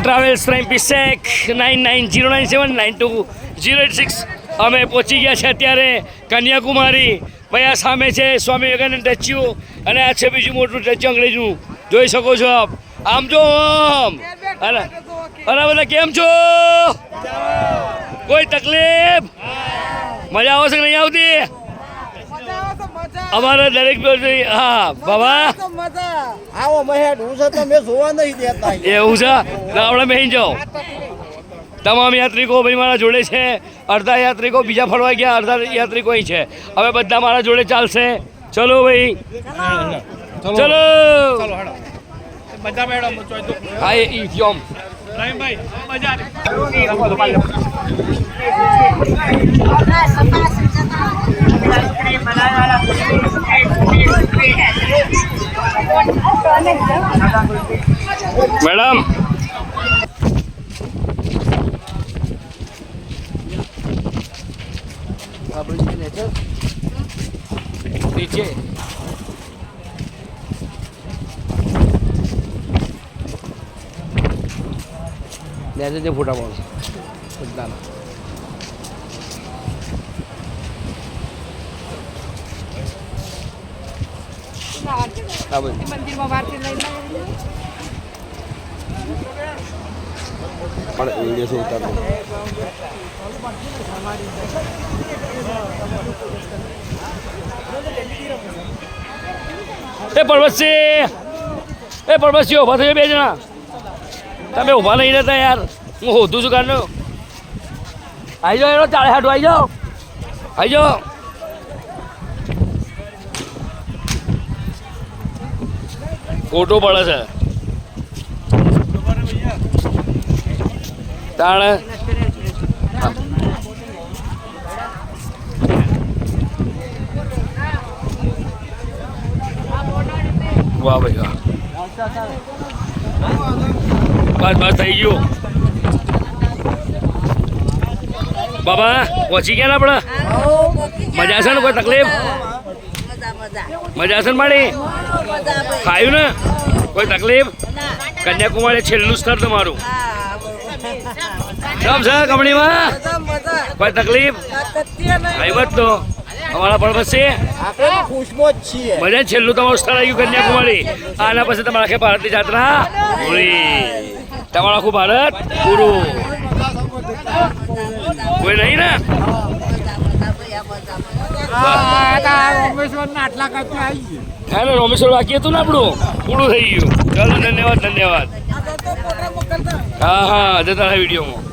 Travels prime પિસેક nine nine zero nine seven nine two zero eight six અમે પહોંચી ગયા છે અત્યારે કન્યાકુમારી. ભાઈ આ સામે છે સ્વામી વિવેકાનંદ સ્ટેચ્યુ અને આ છે બીજું મોટું સ્ટેચ્યુ અંગ્રેજનું. જોઈ શકો છો આપ. આમ જો આમ. અરે અરે બધા કેમ છો? કોઈ તકલીફ? મજા આવશે કે નહીં આવતી? અમારા દરેક હા બાબા. આવો. મહેડ હું છે તમે જોવા નહીં દેતા એવું છે? આપણે બેસી જાઓ. તમામ યાત્રિકો ભાઈ મારા જોડે છે. અડધા યાત્રિકો બીજા ફરવા ગયા અડધા યાત્રિકો અહીં છે. હવે બધા મારા જોડે ચાલશે. ચલો ભાઈ. ચલો. બધા મેડમ હા એ મજા મેડમ. નીચે લેજે જે ફોટા પાડો. બધાના હા ભાઈ મંદિરમાં વારથી લઈને પણ વીડિયો ઉતારતો એ પરબતસિંહ એ પરબતસિંહ ઊભા થયો બે જણા. તમે ઊભા નહીં રહેતા યાર. હું હોધું છું કારણ આવી જાઓ એનો ચાળે હાટું આવી જાઓ. આવી જાઓ. ખોટું પડે છે. તાણે. વાહ ભાઈ વાહ. બસ બસ થઈ ગયું. બાબા પહોંચી ગયા ને આપણે? મજા છે ને કોઈ તકલીફ? મજા. છે ને મારી ખાયું ને? કોઈ તકલીફ? કન્યાકુમારી છેલ્લું સ્થળ તમારું. કેમ છે કંપનીમાં કોઈ તકલીફ? આવ્યો તો. અમારા પણ છે. આપણે ખુશબો જ છીએ. મજા છેલ્લું તમારું સ્થળ આવ્યું કન્યાકુમારી. આના પછી તમારા આખે ભારતની જાત્રા પૂરી તમારું આખું ભારત પૂરું કોઈ નહીં ને? આટલા કરતા આવી હા ને રોમેશ્વર બાકી હતું ને આપણું? પૂરું થઈ ગયું. ચાલો ધન્યવાદ ધન્યવાદ. હા હા જતા વિડીયોમાં.